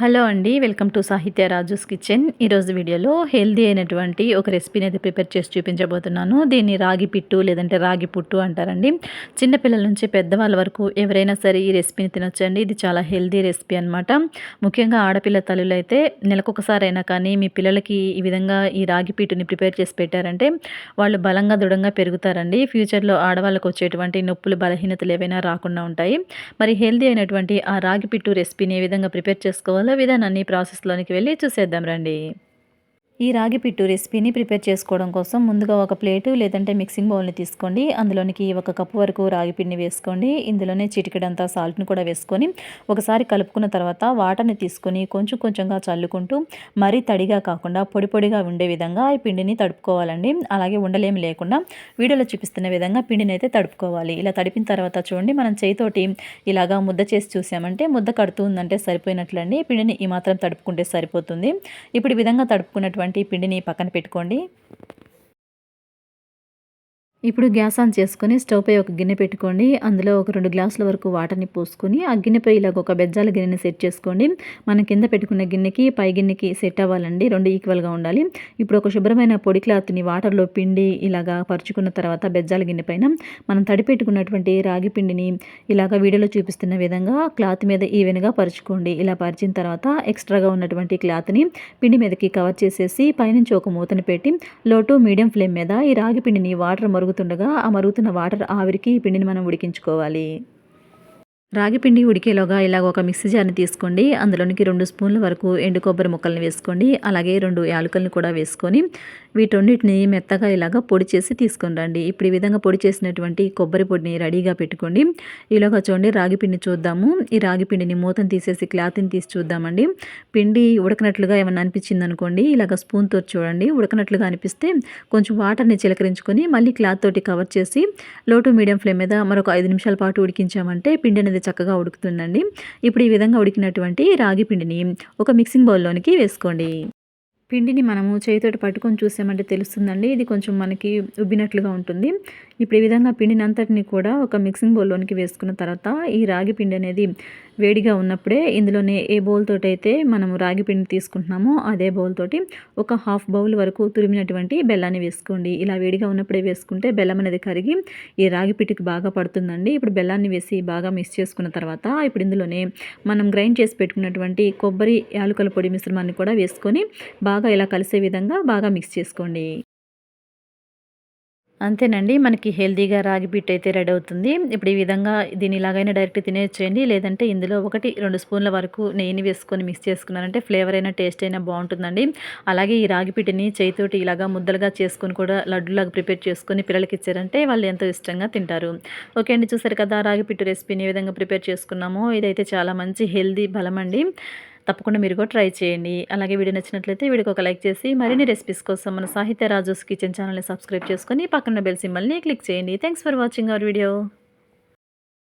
Hello అండి welcome to సాహిత్య Raju's kitchen. ఈరోజు వీడియోలో హెల్దీ అయినటువంటి ఒక రెసిపీని అయితే ప్రిపేర్ చేసి చూపించబోతున్నాను. దీన్ని రాగి పిట్టు లేదంటే రాగి పుట్టు అంటారండి. చిన్నపిల్లల నుంచి పెద్దవాళ్ళ వరకు ఎవరైనా సరే ఈ రెసిపీని తినొచ్చండి. ఇది చాలా హెల్దీ రెసిపీ అనమాట ముఖ్యంగా ఆడపిల్ల తల్లులు అయితే నెలకొకసారైనా కానీ మీ పిల్లలకి ఈ విధంగా ఈ రాగి పిట్టుని ప్రిపేర్ చేసి పెట్టారంటే వాళ్ళు బలంగా దృఢంగా పెరుగుతారండి. ఫ్యూచర్లో ఆడవాళ్ళకు వచ్చేటువంటి నొప్పులు బలహీనతలు ఏవైనా రాకుండా ఉంటాయి. మరి హెల్దీ అయినటువంటి ఆ రాగి పిట్టు రెసిపీని ఏ విధంగా ప్రిపేర్ చేసుకోవాలి చేసుకోవాలో విధానాన్ని ప్రాసెస్లోనికి వెళ్ళి చూసేద్దాం రండి. ఈ రాగి పిట్టు రెసిపీని ప్రిపేర్ చేసుకోవడం కోసం ముందుగా ఒక ప్లేటు లేదంటే మిక్సింగ్ బౌల్ని తీసుకోండి. అందులోనికి ఒక కప్పు వరకు రాగి పిండి వేసుకోండి. ఇందులోనే చిటికడంతా సాల్ట్ని కూడా వేసుకొని ఒకసారి కలుపుకున్న తర్వాత వాటర్ని తీసుకొని కొంచెం కొంచెంగా చల్లుకుంటూ మరీ తడిగా కాకుండా పొడి పొడిగా ఉండే విధంగా ఈ పిండిని తడుపుకోవాలండి. అలాగే ఉండలేమి లేకుండా వీడియోలో చూపిస్తున్న విధంగా పిండిని అయితే తడుపుకోవాలి. ఇలా తడిపిన తర్వాత చూడండి మనం చేయితోటి ఇలాగా ముద్ద చేసి చూసామంటే ముద్ద కడుతుందంటే సరిపోయినట్లండి. పిండిని ఈ మాత్రం తడుపుకుంటే సరిపోతుంది. ఇప్పుడు ఈ విధంగా తడుపుకున్నటువంటి ఈ పిండిని పక్కన పెట్టుకోండి. ఇప్పుడు గ్యాస్ ఆన్ చేసుకొని స్టవ్ పై ఒక గిన్నె పెట్టుకోండి. అందులో ఒక రెండు గ్లాసుల వరకు వాటర్ని పోసుకొని ఆ గిన్నెపై ఇలాగ ఒక బెజ్జాల గిన్నెని సెట్ చేసుకోండి. మనం కింద పెట్టుకున్న గిన్నెకి పై గిన్నెకి సెట్ అవ్వాలండి. రెండు ఈక్వల్గా ఉండాలి. ఇప్పుడు ఒక శుభ్రమైన పొడి క్లాత్ని వాటర్లో పిండి ఇలాగా పరుచుకున్న తర్వాత బెజ్జాల గిన్నె పైన మనం తడిపెట్టుకున్నటువంటి రాగి పిండిని ఇలాగ వీడియోలో చూపిస్తున్న విధంగా క్లాత్ మీద ఈవెన్గా పరుచుకోండి. ఇలా పరిచిన తర్వాత ఎక్స్ట్రాగా ఉన్నటువంటి క్లాత్ని పిండి మీదకి కవర్ చేసేసి పైనుంచి ఒక మూతని పెట్టి లో టు మీడియం ఫ్లేమ్ మీద ఈ రాగి పిండిని వాటర్ మరుగు మరుగుతుండగా ఆ మరుగుతున్న వాటర్ ఆవిరికి పిండిని మనం ఉడికించుకోవాలి. రాగి పిండి ఉడికేలోగా ఇలాగ ఒక మిక్సీ జార్ని తీసుకోండి. అందులోనికి రెండు స్పూన్ల వరకు ఎండు కొబ్బరి ముక్కల్ని వేసుకోండి. అలాగే రెండు యాలకులను కూడా వేసుకొని వీటన్నిటిని మెత్తగా ఇలాగ పొడి చేసి తీసుకుని రండి. ఇప్పుడు ఈ విధంగా పొడి చేసినటువంటి కొబ్బరి పొడిని రెడీగా పెట్టుకోండి. ఇలాగ చూడండి రాగి పిండి చూద్దాము. ఈ రాగి పిండిని మూతను తీసేసి క్లాత్ని తీసి చూద్దామండి. పిండి ఉడకనట్లుగా ఏమైనా అనిపించింది అనుకోండి ఇలాగ స్పూన్తో చూడండి. ఉడకనట్లుగా అనిపిస్తే కొంచెం వాటర్ని చిలకరించుకొని మళ్ళీ క్లాత్ తోటి కవర్ చేసి లో టు మీడియం ఫ్లేమ్ మీద మరొక ఐదు నిమిషాల పాటు ఉడికించామంటే పిండి అనేది చక్కగా ఉడుకుతుందండి. ఇప్పుడు ఈ విధంగా ఉడికినటువంటి రాగి పిండిని ఒక మిక్సింగ్ బౌల్లోనికి వేసుకోండి. పిండిని మనము చేతితోటి పట్టుకొని చూసామంటే తెలుస్తుందండి. ఇది కొంచెం మనకి ఉబ్బినట్లుగా ఉంటుంది. ఇప్పుడు ఈ విధంగా పిండిని అంతటిని కూడా ఒక మిక్సింగ్ బౌల్లోనికి వేసుకున్న తర్వాత ఈ రాగి పిండి అనేది వేడిగా ఉన్నప్పుడే ఇందులోనే ఏ బౌల్ తోటి అయితే మనము రాగి పిండి తీసుకుంటున్నామో అదే బౌల్ తోటి ఒక హాఫ్ బౌల్ వరకు తురిమినటువంటి బెల్లాన్ని వేసుకోండి. ఇలా వేడిగా ఉన్నప్పుడే వేసుకుంటే బెల్లం అనేది కరిగి ఈ రాగి పిండికి బాగా పడుతుందండి. ఇప్పుడు బెల్లాన్ని వేసి బాగా మిక్స్ చేసుకున్న తర్వాత ఇప్పుడు ఇందులోనే మనం గ్రైండ్ చేసి పెట్టుకున్నటువంటి కొబ్బరి యాలకుల పొడి మిశ్రమాన్ని కూడా వేసుకొని బాగా ఇలా కలిసే విధంగా బాగా మిక్స్ చేసుకోండి. అంతేనండి మనకి హెల్దీగా రాగి పిట్ అయితే రెడీ అవుతుంది. ఇప్పుడు ఈ విధంగా దీని ఇలాగైనా డైరెక్ట్ తినేయచ్చేయండి లేదంటే ఇందులో ఒకటి రెండు స్పూన్ల వరకు నెయ్యిని వేసుకొని మిక్స్ చేసుకున్నారంటే ఫ్లేవర్ అయినా టేస్ట్ అయినా బాగుంటుందండి. అలాగే ఈ రాగి పిట్టిని చేయితోటి ఇలాగా ముద్దలుగా చేసుకొని కూడా లడ్డులాగా ప్రిపేర్ చేసుకొని పిల్లలకి ఇచ్చారంటే వాళ్ళు ఎంతో ఇష్టంగా తింటారు. ఓకే అండి చూసారు కదా రాగి పిట్టు రెసిపీని ఏ విధంగా ప్రిపేర్ చేసుకున్నామో. ఇదైతే చాలా మంచి హెల్దీ బలం అండి. తప్పకుండా మీరు కూడా ట్రై చేయండి. అలాగే వీడియో నచ్చినట్లయితే వీడియోకి ఒక లైక్ చేసి మరిన్ని రెసిపీస్ కోసం మన సాహిత్య రాజోస్ కిచెన్ ఛానల్ని సబ్స్క్రైబ్ చేసుకొని పక్కన బెల్ సింబల్ని క్లిక్ చేయండి. Thanks for watching our video